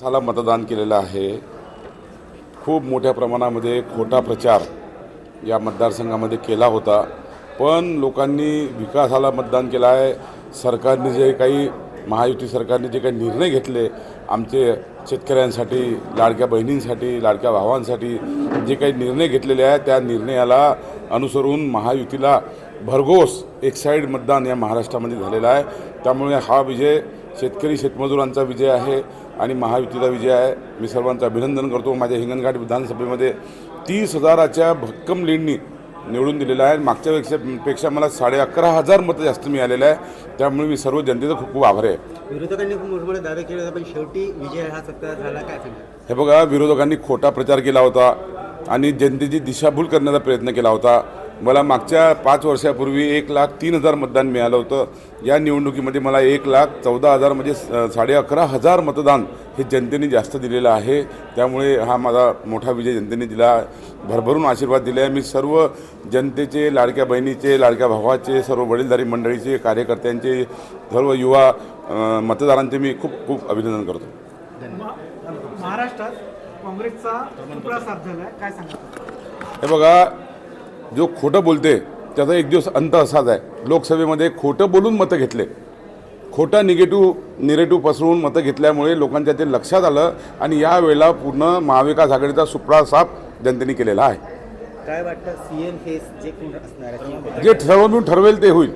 झाला मतदान केलेलं आहे. खूप मोठ्या प्रमाणामध्ये खोटा प्रचार या मतदारसंघामध्ये केला होता. पण लोकांनी विकासाला मतदान केलं आहे. सरकारने जे काही महायुती सरकारने जे काही निर्णय घेतले आमचे शेतकऱ्यांसाठी लाडक्या बहिणींसाठी लाडक्या भावांसाठी जे काही निर्णय घेतलेले आहे त्या निर्णयाला अनुसरून महायुतीला भरघोस एक साईड मतदान या महाराष्ट्रामध्ये झालेलं आहे. त्यामुळे हा विजय शेतकरी शेतमजुरांचा विजय आहे आणि महायुतीचा विजय आहे. मी सर्वांचं अभिनंदन करतो. माझ्या हिंगणघाट विधानसभेमध्ये तीस हजाराच्या भक्कम लीडनी निवडून दिलेलं आहे. मागच्या पेक्षा पेक्षा मला साडे अकरा हजार मतं जास्त मिळालेलं आहे. त्यामुळे मी सर्व जनतेचा खूप खूप आभार आहे. विरोधकांनी खूप दावे केले पण शेवटी विजय हा सत्ता झाला काय हे बघा विरोधकांनी खोटा प्रचार केला होता आणि जनतेची दिशाभूल करण्याचा प्रयत्न केला होता. मला मागच्या पाच वर्षापूर्वी एक लाख तीन हजार मतदान मिळालं होतं. या निवडणुकीमध्ये मला एक लाख चौदा हजार म्हणजे साडे अकरा हजार मतदान हे जनतेने जास्त दिलेलं आहे. त्यामुळे हा माझा मोठा विजय जनतेने दिला. भरभरून आशीर्वाद दिले. आहे मी सर्व जनतेचे लाडक्या बहिणीचे लाडक्या भावाचे सर्व वडीलधारी मंडळीचे कार्यकर्त्यांचे सर्व युवा मतदारांचे मी खूप खूप अभिनंदन करतो. महाराष्ट्रात काँग्रेसचा काय सांगा हे बघा जो खोटं बोलते त्याचा एक दिवस अंत असाच आहे. लोकसभेमध्ये खोटं बोलून मतं घेतले. खोटा निगेटिव्ह निगेटिव्ह पसरवून मतं घेतल्यामुळे लोकांच्या ते लक्षात आलं आणि यावेळेला पूर्ण महाविकास आघाडीचा सुपडा साफ जनतेने केलेला आहे. काय वाटतं सीएम फेस जे कोण असणार आहे जे ठरवून ठरवेल ते होईल.